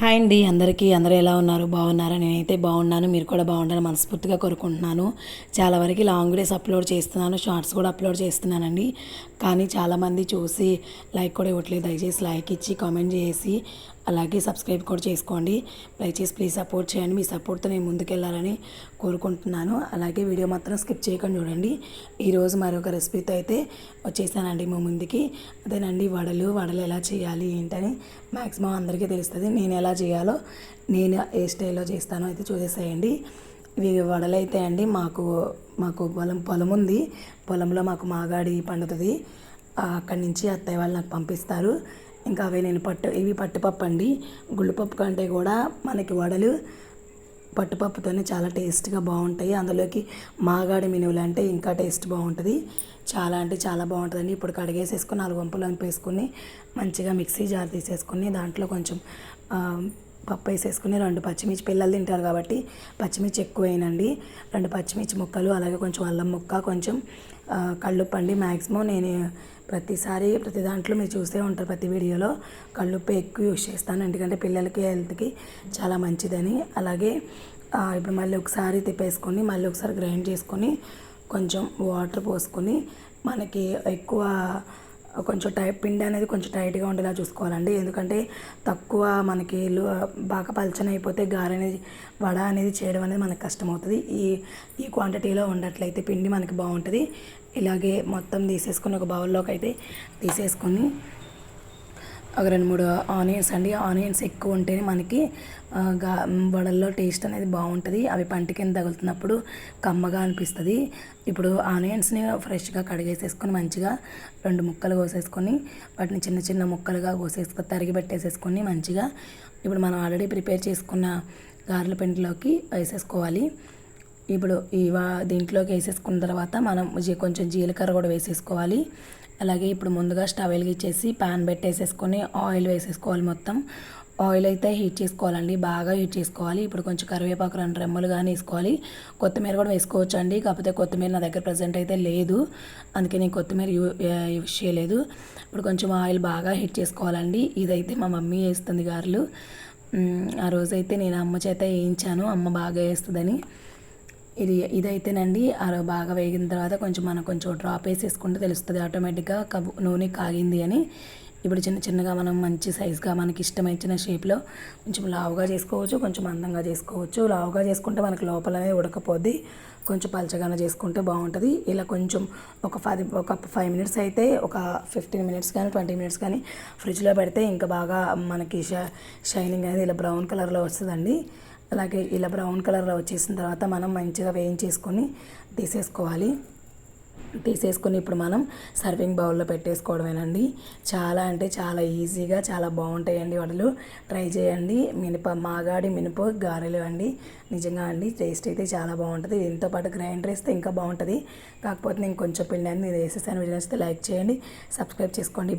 Hi అండి. అందరికీ అందరూ ఎలా ఉన్నారు? బాగున్నారా? నేనైతే బాగున్నాను. మీరు కూడా బాగుండాలని మనస్ఫూర్తిగా కోరుకుంటున్నాను. చాలా వరకు లాంగ్ డేస్ అప్లోడ్ చేస్తున్నాను. షార్ట్స్ కూడా అప్లోడ్ చేస్తున్నానండి. కానీ చాలామంది చూసి లైక్ కూడా ఇవ్వట్లేదు. దయచేసి లైక్ ఇచ్చి కామెంట్ చేసి అలాగే సబ్స్క్రైబ్ కూడా చేసుకోండి. దయచేసి ప్లీజ్ సపోర్ట్ చేయండి. మీ సపోర్ట్తో నేను ముందుకెళ్ళాలని కోరుకుంటున్నాను. అలాగే వీడియో మాత్రం స్కిప్ చేయకుండా చూడండి. ఈరోజు మరొక రెసిపీతో అయితే వచ్చేసానండి మా ముందుకి. అదేనండి వడలు వడలు ఎలా చేయాలి ఏంటని మ్యాక్సిమం అందరికీ తెలుస్తుంది. నేను ఎలా చేయాలో నేను ఏ స్టైల్లో చేస్తానో అయితే చూసేసేయండి. ఇవి వడలైతే అండి మాకు మాకు పొలం పొలం ఉంది. పొలంలో మాకు మాగాడి పండుతుంది. అక్కడి నుంచి అత్తయ్య వాళ్ళు నాకు పంపిస్తారు. ఇంకా అవి నేను పట్టు ఇవి పట్టుపప్పు అండి గుళ్ళుపప్పు కంటే కూడా మనకి వడలు పట్టుపప్పుతోనే చాలా టేస్ట్గా బాగుంటాయి. అందులోకి మాగాడి మినువులు అంటే ఇంకా టేస్ట్ బాగుంటుంది. చాలా అంటే చాలా బాగుంటుందండి. ఇప్పుడు కడిగేసేసుకుని నాలుగు వంపులు వేసుకొని మంచిగా మిక్సీ జార్ తీసేసుకుని దాంట్లో కొంచెం పప్పు వేసేసుకుని రెండు పచ్చిమిర్చి పిల్లలు తింటారు కాబట్టి పచ్చిమిర్చి ఎక్కువ వేయనండి రెండు పచ్చిమిర్చి ముక్కలు అలాగే కొంచెం అల్లం ముక్క కొంచెం కళ్ళుప్పండి అండి మ్యాక్సిమం నేను ప్రతిసారి ప్రతి దాంట్లో మీరు చూసే ఉంటారు ప్రతి వీడియోలో కళ్ళుప్పు ఎక్కువ యూజ్ చేస్తాను. ఎందుకంటే పిల్లలకి హెల్త్కి చాలా మంచిదని. అలాగే ఇప్పుడు మళ్ళీ ఒకసారి తిప్పేసుకొని మళ్ళీ ఒకసారి గ్రైండ్ చేసుకొని కొంచెం వాటర్ పోసుకొని మనకి ఎక్కువ కొంచెం టై పిండి అనేది కొంచెం టైట్గా ఉండేలా చూసుకోవాలండి. ఎందుకంటే తక్కువ మనకి బాగా పలచన అయిపోతే గారె అనేది వడ అనేది చేయడం అనేది మనకు కష్టమవుతుంది. ఈ ఈ క్వాంటిటీలో ఉండట్లయితే పిండి మనకి బాగుంటుంది ఇలాగే మొత్తం తీసేసుకొని ఒక బౌల్లోకి అయితే తీసేసుకొని ఒక రెండు మూడు ఆనియన్స్ అండి. ఆనియన్స్ ఎక్కువ ఉంటేనే మనకి గా వడల్లో టేస్ట్ అనేది బాగుంటుంది. అవి పంట కింద తగులుతున్నప్పుడు కమ్మగా అనిపిస్తుంది. ఇప్పుడు ఆనియన్స్ని ఫ్రెష్గా కడిగేసేసుకొని మంచిగా రెండు ముక్కలు కోసేసుకొని వాటిని చిన్న చిన్న ముక్కలుగా కోసేసుకొని తరిగి పెట్టేసేసుకొని మంచిగా ఇప్పుడు మనం ఆల్రెడీ ప్రిపేర్ చేసుకున్న గారెల పిండిలోకి వేసేసుకోవాలి. ఇప్పుడు ఇవా దీంట్లోకి వేసేసుకున్న తర్వాత మనం కొంచెం జీలకర్ర కూడా వేసేసుకోవాలి. అలాగే ఇప్పుడు ముందుగా స్టవ్ వెలిగించేసి పాన్ పెట్టేసేసుకొని ఆయిల్ వేసేసుకోవాలి మొత్తం. ఆయిల్ అయితే హీట్ చేసుకోవాలండి బాగా హీట్ చేసుకోవాలి. ఇప్పుడు కొంచెం కరివేపాకు రెండు రెమ్మలు కానీ వేసుకోవాలి. కొత్తిమీర కూడా వేసుకోవచ్చు అండి కాకపోతే కొత్తిమీర నా దగ్గర ప్రజెంట్ అయితే లేదు. అందుకే నేను కొత్తిమీర యూ యూస్ చేయలేదు. ఇప్పుడు కొంచెం ఆయిల్ బాగా హీట్ చేసుకోవాలండి. ఇదైతే మా మమ్మీ వేస్తుంది గారెలు. ఆ రోజైతే నేను అమ్మ చేత వేయించాను అమ్మ బాగా వేస్తుందని. ఇది ఇదైతేనండి ఆ బాగా వేగిన తర్వాత కొంచెం మనం కొంచెం డ్రాప్ వేసేసుకుంటే తెలుస్తుంది ఆటోమేటిక్గా కబు నూనె కాగింది అని. ఇప్పుడు చిన్న చిన్నగా మనం మంచి సైజుగా మనకి ఇష్టమైన షేప్లో కొంచెం లావుగా చేసుకోవచ్చు కొంచెం అందంగా చేసుకోవచ్చు. లావుగా చేసుకుంటే మనకి లోపల అనేది ఉడకపోద్ది. కొంచెం పలచగానే చేసుకుంటే బాగుంటుంది. ఇలా కొంచెం ఒక పది ఒక ఫైవ్ మినిట్స్ అయితే ఒక ఫిఫ్టీన్ మినిట్స్ కానీ ట్వంటీ మినిట్స్ కానీ ఫ్రిడ్జ్లో పెడితే ఇంకా బాగా మనకి షైనింగ్ అనేది ఇలా బ్రౌన్ కలర్లో వస్తుందండి. అలాగే ఇలా బ్రౌన్ కలర్లో వచ్చేసిన తర్వాత మనం మంచిగా వేయించేసుకొని తీసేసుకోవాలి. తీసేసుకొని ఇప్పుడు మనం సర్వింగ్ బౌల్లో పెట్టేసుకోవడమేనండి. చాలా అంటే చాలా ఈజీగా చాలా బాగుంటాయండి వడలు. ట్రై చేయండి. మినప మాగాడి మినప గారెలు అండి. నిజంగా అండి టేస్ట్ అయితే చాలా బాగుంటుంది. దీంతో పాటు గ్రైండర్ వేస్తే ఇంకా బాగుంటుంది. కాకపోతే నేను కొంచెం పిండి అని నేను వేసేసాను. వీడియో నచ్చితే లైక్ చేయండి. సబ్స్క్రైబ్ చేసుకోండి.